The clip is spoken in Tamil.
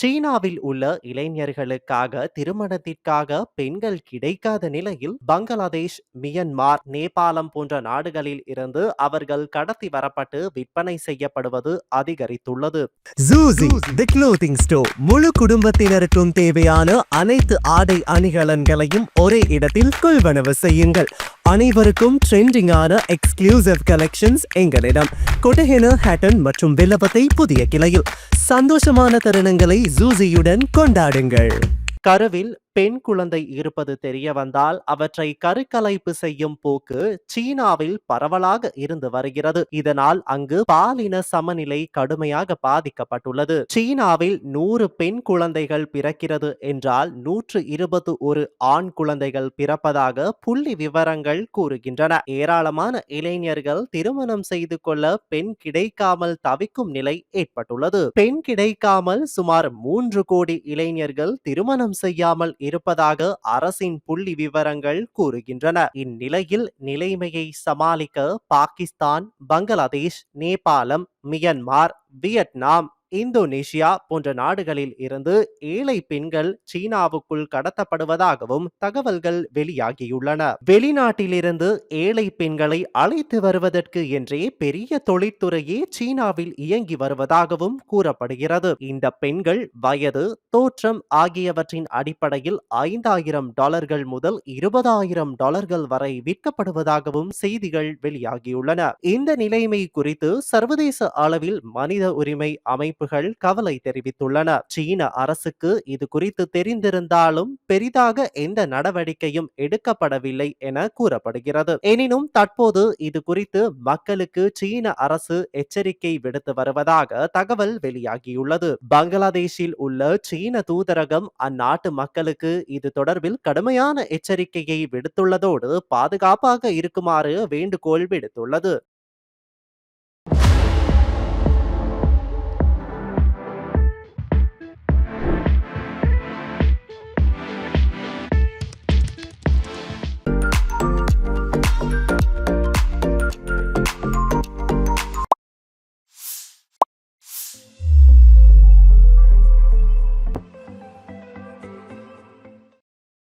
சீனாவில் உள்ள இளைஞர்களுக்காக திருமணத்திற்காக பெண்கள் கிடைக்காத நிலையில் பங்களாதேஷ், மியன்மார், நேபாளம் போன்ற நாடுகளில் இருந்து அவர்கள் கடத்தி வரப்பட்டு விற்பனை செய்யப்படுவது அதிகரித்துள்ளது. தி முழு குடும்பத்தினருக்கும் தேவையான அனைத்து ஆடை அணிகலன்களையும் ஒரே இடத்தில் கொள்வனவு செய்யுங்கள். அனைவருக்கும் ட்ரெண்டிங்கான எக்ஸ்க்ளூசிவ் கலெக்ஷன்ஸ் எங்களிடம். கொட்டஹென ஹேட்டன் மற்றும் வில்லபத்தை புதிய கிளையில். சந்தோஷமான தருணங்களை ஜூசியுடன் கொண்டாடுங்கள். கரவில் பெண் குழந்தை இருப்பது தெரிய வந்தால் அவற்றை கருக்கலைப்பு செய்யும் போக்கு சீனாவில் பரவலாக இருந்து வருகிறது. இதனால் அங்கு பாலின சமநிலை கடுமையாக பாதிக்கப்பட்டுள்ளது. சீனாவில் நூறு பெண் குழந்தைகள் பிறக்கிறது என்றால் நூற்று இருபது ஒரு ஆண் குழந்தைகள் பிறப்பதாக புள்ளி விவரங்கள் கூறுகின்றன. ஏராளமான இளைஞர்கள் திருமணம் செய்து கொள்ள பெண் கிடைக்காமல் தவிக்கும் நிலை ஏற்பட்டுள்ளது. பெண் கிடைக்காமல் சுமார் மூன்று கோடி இளைஞர்கள் திருமணம் செய்யாமல் இருப்பதாக அரசின் புள்ளி விவரங்கள் கூறுகின்றன. இந்நிலையில் நிலைமையை சமாளிக்க பாகிஸ்தான் பங்களாதேஷ் நேபாளம் மியன்மார் வியட்நாம் இந்தோனேஷியா போன்ற நாடுகளில் இருந்து ஏழை பெண்கள் சீனாவுக்குள் கடத்தப்படுவதாகவும் தகவல்கள் வெளியாகியுள்ளன. வெளிநாட்டிலிருந்து ஏழை பெண்களை அழைத்து வருவதற்கு என்றே பெரிய தொழிற்துறையே சீனாவில் இயங்கி வருவதாகவும் கூறப்படுகிறது. இந்த பெண்கள் வயது தோற்றம் ஆகியவற்றின் அடிப்படையில் ஐந்தாயிரம் டாலர்கள் முதல் இருபதாயிரம் டாலர்கள் வரை விற்கப்படுவதாகவும் செய்திகள் வெளியாகியுள்ளன. இந்த நிலைமை குறித்து சர்வதேச அளவில் மனித உரிமை அமைப்பு அமைப்புகள் கவலை தெரிவித்துள்ளன சீன அரசுக்கு இது குறித்து தெரிந்திருந்தாலும் பெரிதாக எந்த நடவடிக்கையும் எடுக்கப்படவில்லை என கூறப்படுகிறது. எனினும் தற்போது இது குறித்து மக்களுக்கு சீன அரசு எச்சரிக்கை விடுத்து வருவதாக தகவல் வெளியாகியுள்ளது. பங்களாதேஷில் உள்ள சீன தூதரகம் அந்நாட்டு மக்களுக்கு இது தொடர்பில் கடுமையான எச்சரிக்கையை விடுத்துள்ளதோடு பாதுகாப்பாக இருக்குமாறு வேண்டுகோள் விடுத்துள்ளது.